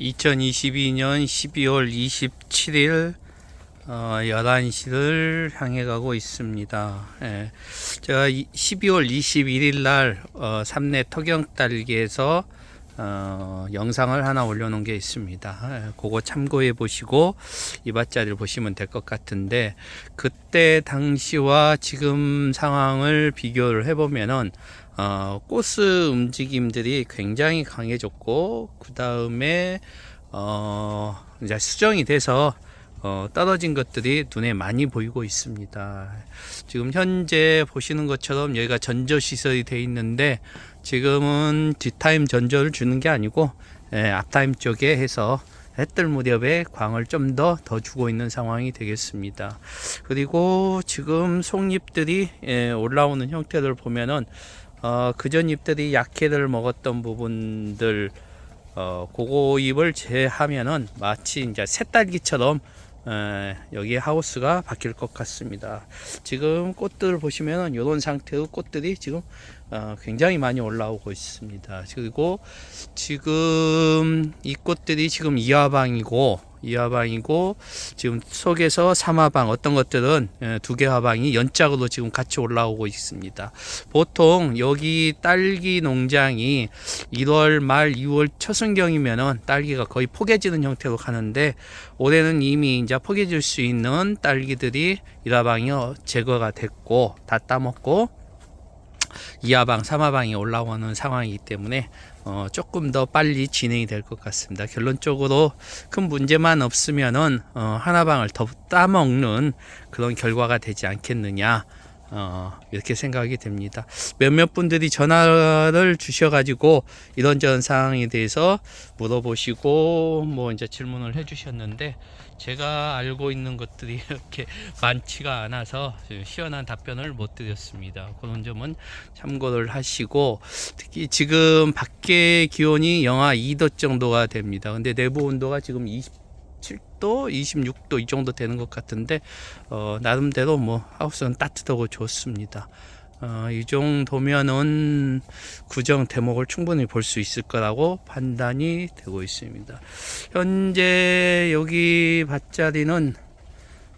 2022년 12월 27일 어, 11시를 향해 가고 있습니다. 예. 제가 이- 12월 21일 날 어, 삼내 토경 딸기에서 어, 영상을 하나 올려놓은 게 있습니다. 예, 그거 참고해 보시고 이밭자리를 보시면 될 것 같은데 그때 당시와 지금 상황을 비교를 해보면은 어, 꽃의 움직임들이 굉장히 강해졌고 그 다음에 어, 이제 수정이 돼서 어, 떨어진 것들이 눈에 많이 보이고 있습니다. 지금 현재 보시는 것처럼 여기가 전조 시설이 돼 있는데 지금은 뒷타임 전조를 주는 게 아니고 예, 앞타임 쪽에 해서 해뜰 무렵에 광을 좀 더 더 주고 있는 상황이 되겠습니다. 그리고 지금 속잎들이 예, 올라오는 형태를 보면은 어, 그전 잎들이 약해를 먹었던 부분들 어, 그거 잎을 제하면은 마치 이제 새딸기처럼 에, 여기 하우스가 바뀔 것 같습니다. 지금 꽃들 보시면은 이런 상태의 꽃들이 지금 어, 굉장히 많이 올라오고 있습니다. 그리고 지금 이 꽃들이 지금 이화방이고 이화방이고 지금 속에서 삼화방 어떤 것들은 에, 두개 화방이 연짝으로 지금 같이 올라오고 있습니다. 보통 여기 딸기 농장이 1월 말 2월 초순경이면은 딸기가 거의 포개지는 형태로 가는데 올해는 이미 이제 포개질 수 있는 딸기들이 일화방이 어, 제거가 됐고 다 따먹고 이하방, 삼하방이 올라오는 상황이기 때문에 어, 조금 더 빨리 진행이 될 것 같습니다. 결론적으로 큰 문제만 없으면은 어, 하나방을 더 따먹는 그런 결과가 되지 않겠느냐. 어, 이렇게 생각이 됩니다. 몇몇 분들이 전화를 주셔가지고 이런저런 상황에 대해서 물어보시고 뭐 이제 질문을 해주셨는데 제가 알고 있는 것들이 이렇게 많지가 않아서 시원한 답변을 못 드렸습니다. 그런 점은 참고를 하시고 특히 지금 밖에 기온이 영하 2도 정도가 됩니다. 근데 내부 온도가 지금 27도, 26도 이 정도 되는 것 같은데 어, 나름대로 뭐 하우스는 따뜻하고 좋습니다. 어, 이 정도면은 구정 대목을 충분히 볼 수 있을 거라고 판단이 되고 있습니다. 현재 여기 밭자리는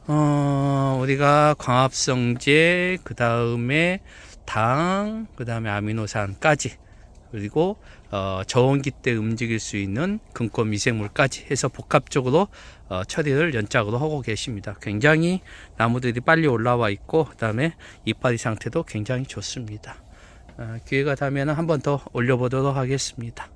어, 우리가 광합성제 그 다음에 당, 그 다음에 아미노산까지 그리고 어, 저온기 때 움직일 수 있는 금권 미생물까지 해서 복합적으로 어, 처리를 연짝으로 하고 계십니다. 굉장히 나무들이 빨리 올라와 있고 그다음에 이파리 상태도 굉장히 좋습니다. 어, 기회가 되면 한 번 더 올려보도록 하겠습니다.